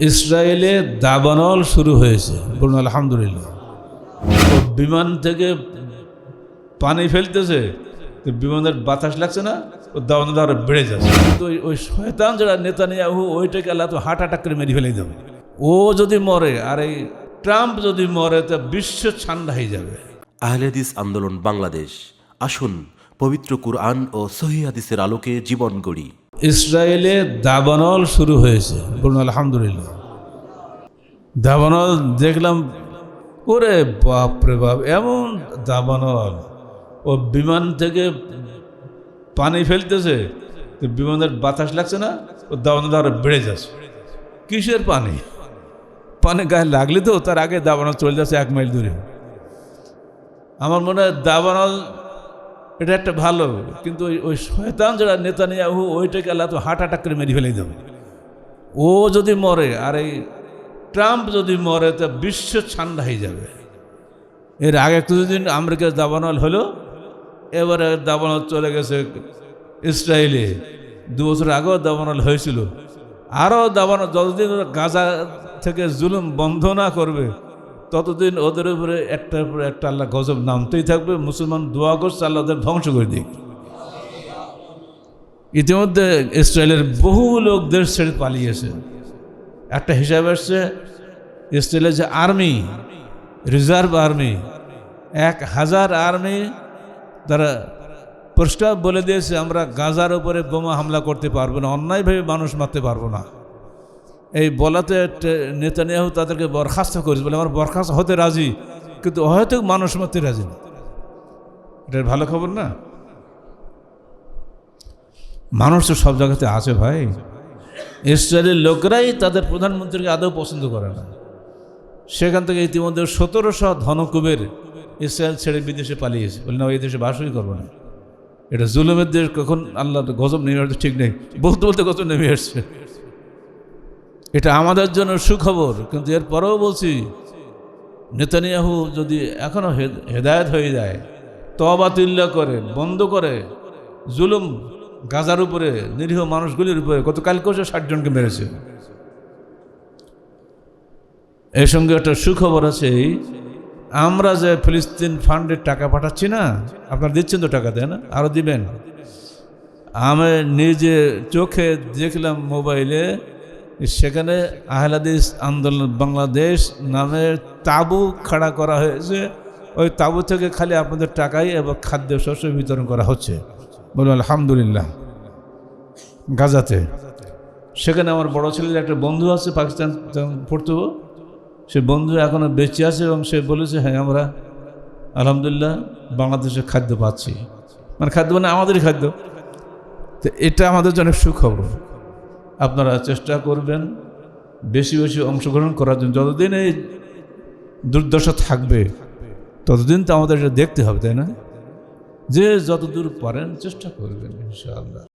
ইসরায়েলে দাবানল শুরু হয়েছে। বলুন, আলহামদুলিল্লাহ। বিমান থেকে পানি ফেলতেছে, তো বিমানের বাতাস লাগছে না, ও দাবানল আরও বেড়ে যাচ্ছে। তো ওই- ওই শয়তান যারা নেতা নিয়ে ওইটাকে আল্লাহ তো হার্ট অ্যাটাক করে মেরে ফেলে দেবে। ও যদি মরে, আর এই ট্রাম্প যদি মরে, তা বিশ্ব ঠান্ডা হয়ে যাবে। আহলেদিস আন্দোলন বাংলাদেশ। আসুন, পবিত্র কুরআন ও সহি হাদিসের আলোকে জীবন গড়ি। ইসরায়েলে দাবানল শুরু হয়েছে। বলুন, আলহামদুলিল্লাহ। দাবানল দেখলাম, ওরে বাপ রে বাপ, এমন দাবানল। ও বিমান থেকে পানি ফেলতেছে, তো বিমানের বাতাস লাগছে না, ও দাবানল আরও বেড়ে যাচ্ছে। কিসের পানি? পানি গায়ে লাগলে তো তার আগে দাবানল চলে যাচ্ছে এক মাইল দূরে। আমার মনে হয় দাবানল এটা একটা ভালো, কিন্তু ওই শয়তান যারা নেতা নিয়ে ওইটাকে আল্লাহ তো হার্ট অ্যাটাক করে মেরে ফেলে দেবে। ও যদি মরে, আর এই ট্রাম্প যদি মরে, তা বিশ্ব ঠান্ডা হয়ে যাবে। এর আগে কিছুদিন আমেরিকার দাবানল হলো, এবারে দাবানল চলে গেছে ইসরায়েলে। দু বছর আগেও দাবানল হয়েছিল। আরও দাবানল, যতদিন গাজা থেকে জুলুম বন্ধ না করবে ততদিন ওদের উপরে একটার উপরে একটা আল্লাহ গজব নামতেই থাকবে, মুসলমান দোয়া করছে, আল্লাহ ওদের ধ্বংস করে দিক। ইতিমধ্যে ইসরায়েলের বহু লোক দেশ ছেড়ে পালিয়েছে। একটা হিসাব আসছে, ইসরায়েলের যে আর্মি, রিজার্ভ আর্মি, এক হাজার আর্মি তারা প্রস্তাব বলে দিয়েছে, আমরা গাজার উপরে বোমা হামলা করতে পারব না, অন্যায়ভাবে মানুষ মারতে পারব না। এই বলাতে নেতানিয়াহু তাদেরকে বরখাস্ত করেছে বলে, আমার বরখাস্ত হতে রাজি। কিন্তু হয়তো মানুষ মারতে রাজি না। এটা ভালো খবর না? মানুষ তো সব জায়গাতে আছে ভাই। ইসরায়েলের লোকরাই তাদের প্রধানমন্ত্রীকে আদৌ পছন্দ করে না। সেখান থেকে ইতিমধ্যে সতেরোশো ধনকুবের ইসরায়েল ছেড়ে বিদেশে পালিয়েছে। বলে, না এই দেশে বাসই করব না। এটা জুলুমের দেশ, কখন আল্লাহ গজব নেমে আসছে ঠিক নেই। বলতে বলতে গজব নেমে আসছে। এটা আমাদের জন্য সুখবর, কিন্তু এরপরেও বলছি, নেতানিয়াহু যদি এখনও হেদায়ত হয়ে যায় তবাতিল্লা করে, বন্ধ করে, জুলুম গাজার উপরে, নিরীহ মানুষগুলির উপরে গতকালকেও সে ষাট জনকে মেরেছে। এর সঙ্গে একটা সুখবর আছে, আমরা যে ফিলিস্তিন ফান্ডের টাকা পাঠাচ্ছি না, আপনারা দিচ্ছেন তো টাকা দেয় না? আরও দিবেন। আমি নিজে চোখে দেখলাম মোবাইলে সেখানে আহলাদিস আন্দোলন, বাংলাদেশ নামের তাবু খাড়া করা হয়েছে। ওই তাবু থেকে খালি আপনাদের টাকাই এবং খাদ্য শস্য বিতরণ করা হচ্ছে। বলুন, আলহামদুলিল্লাহ। গাজাতে। সেখানে আমার বড় ছেলের একটা বন্ধু আছে পাকিস্তান পড়তো সে বন্ধু এখনও বেঁচে আছে এবং সে বলেছে হ্যাঁ আমরা আলহামদুলিল্লাহ বাংলাদেশে খাদ্য পাচ্ছি। মানে খাদ্য মানে আমাদেরই খাদ্য। তো এটা আমাদের জন্য সুখবর। আপনারা চেষ্টা করবেন বেশি বেশি অংশগ্রহণ করার জন্য। যতদিন এই দুর্দশা থাকবে, ততদিন তো আমাদের এটা দেখতে হবে, তাই না? যে যতদূর পারেন চেষ্টা করবেন, ইনশাআল্লাহ।